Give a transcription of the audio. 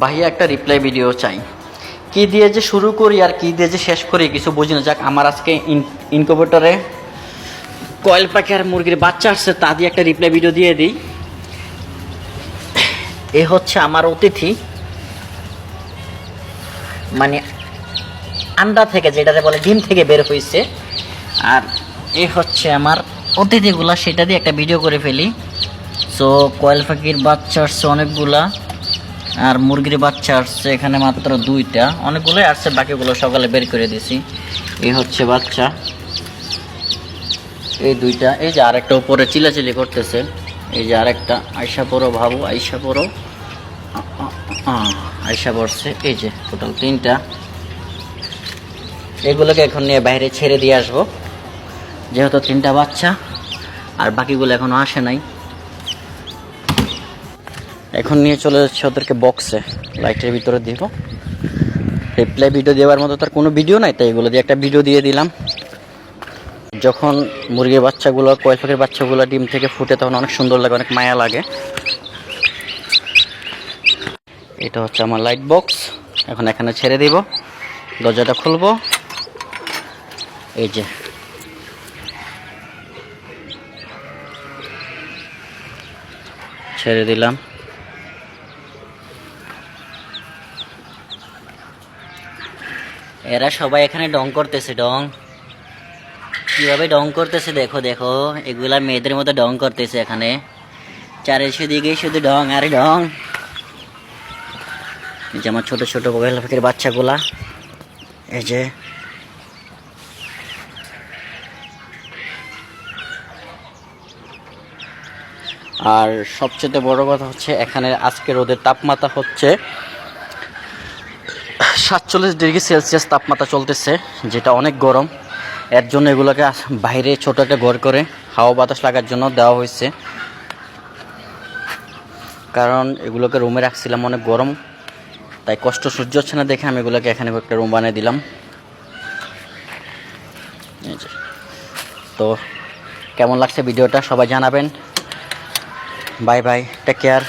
ভাইয়া একটা reply video চাই। কি দিয়ে যে শুরু করি আর কি দিয়ে যে শেষ করি কিছু বুঝি না। যাক, আমার আজকে ইনকুবেটরে কয়েল পাখি আর মুরগির বাচ্চা আসছে, তা দিয়ে একটা রিপ্লাই ভিডিও দিয়ে দিই। এ হচ্ছে আমার অতিথি। মানে আন্ডা থেকে যেটাতে বলে ডিম থেকে বের হয়েছে আর এ হচ্ছে আমার অতিথিগুলা, সেটা দিয়ে একটা ভিডিও করে ফেলি। সো কয়েল পাখির বাচ্চা আসছে অনেকগুলা। আর মুরগির বাচ্চা আসছে এখানে মাত্র দুইটা। অনেকগুলোই আসছে, বাকিগুলো সকালে বের করে দিছি। এই হচ্ছে বাচ্চা। এই দুইটা। এই যে আরেকটা উপরে চিলাচিলি করতেছে। এই যে আরেকটা আয়সা পড়ো ভাবু আয়সা পড়ো আয়সা পড়ছে। এই যে টোটাল তিনটা। এগুলোকে এখন নিয়ে বাইরে ছেড়ে দিয়ে আসব। যেহেতু তিনটা বাচ্চা, আর বাকিগুলো এখনও আসে নাই। এখন নিয়ে চলে যাচ্ছে ওদেরকে বক্সে লাইটের ভিতরে দিব। রিপ্লাই ভিডিও দেওয়ার মতো তার কোনো ভিডিও নাই, তাই এগুলো দিয়ে একটা ভিডিও দিয়ে দিলাম। যখন মুরগির বাচ্চাগুলো কয়েল বাচ্চাগুলো ডিম থেকে ফুটে, তখন অনেক সুন্দর লাগে, অনেক মায়া লাগে। এটা হচ্ছে আমার লাইট বক্স এখন এখানে ছেড়ে দিব। দরজাটা খুলবো। এই যে। ছেড়ে দিলাম। এরা সবাই এখানে ডং করতেছে, ডং। কীভাবে ডং করতেছে দেখো দেখো, এগুলা মেয়েদের মতো ডং করতেছে এখানে। চারিদিকে শুধু ডং, আর ডং। এই যে আমার ছোট ছোট বগেলা পাখির বাচ্চাগুলা। এই যে। আর সবচেয়ে বড় কথা হচ্ছে এখানে আজকে রোদের তাপমাত্রা হচ্ছে সাতচল্লিশ ডিগ্রি সেলসিয়াস তাপমাত্রা চলতেছে, যেটা অনেক গরম। এর জন্য এগুলোকে বাইরে ছোট একটা ঘর করে হাওয়া বাতাস লাগার জন্য দেওয়া হয়েছে। কারণ এগুলোকে রুমে রাখছিলাম, অনেক গরম। তাই কষ্ট সহ্য হচ্ছে না দেখে আমি এগুলোকে এখানে একটা রুম বানিয়ে দিলাম। তো কেমন লাগছে ভিডিওটা সবাই জানাবেন। Bye bye take care